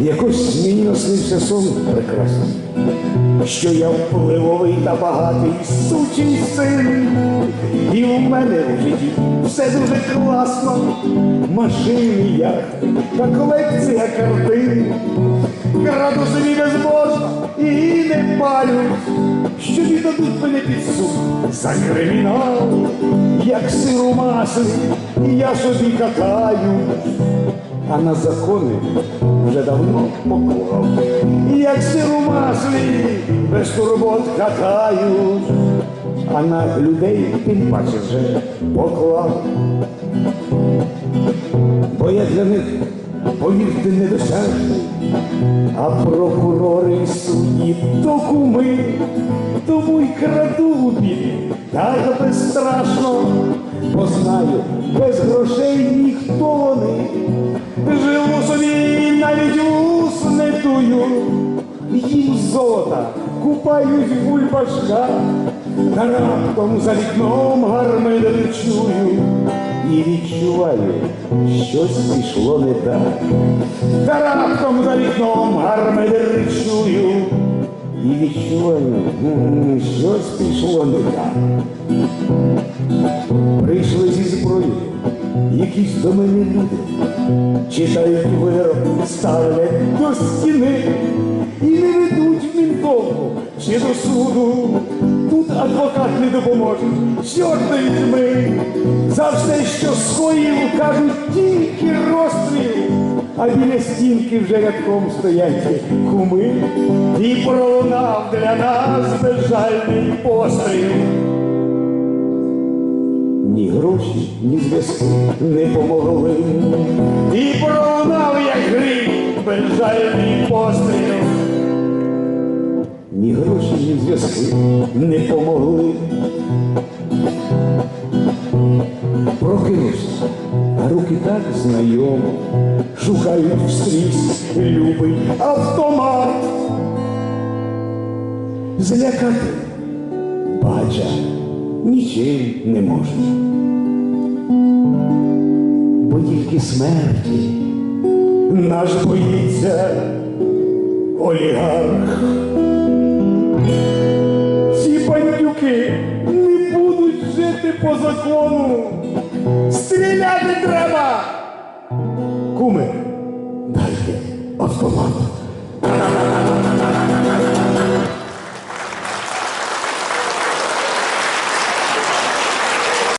Якось мені наснився сон. Прекрасний, що я впливовий та багатий сучий син, і в мене в житті все дуже класно, машини, яхти та колекція картин. Краду собі безбожно і не палють, що віддадуть мене під суд за кримінал, як сир у маслі, я собі катаю а на закони вже давно поклав. Як сир у маслі без турбот катають, а на людей тим паче вже поклав. Бо я для них, повірте, недосяжний, а прокурори і судді то куми, тому й краду у біді, так безстрашно, бо знаю, без грошей ніхто вони. Живу собі навіть вус не тую, їм золота, купаюсь в бульбашках, та раптом за вікном гармидер чую і відчуваю, щось пішло не так. Та за вікном і відчуваю, щось пішло не так. Прийшли зі зброєю якісь до мене люди, читають вирок, ставлять до стіни і не ведуть в мінтовку чи до суду. Тут адвокат не допоможе, чорт візьми. За все, що скоїв, кажуть тільки. А біля стінки вже рядком стоять куми, і пролунав для нас безжальний постріл. Ні гроші, ні зв'язки не помогли. І пролунав, як грім, безжальний постріл. Ні гроші, ні зв'язки не помогли. Прокинувся, а руки так знайомо, шукають встрісь любий автомат. Злякати бача нічим не може. Бо тільки смерті наш боїться олігарх. Ці бандюки не будуть жити по закону. Стріляти треба. Куми, дайте автомат.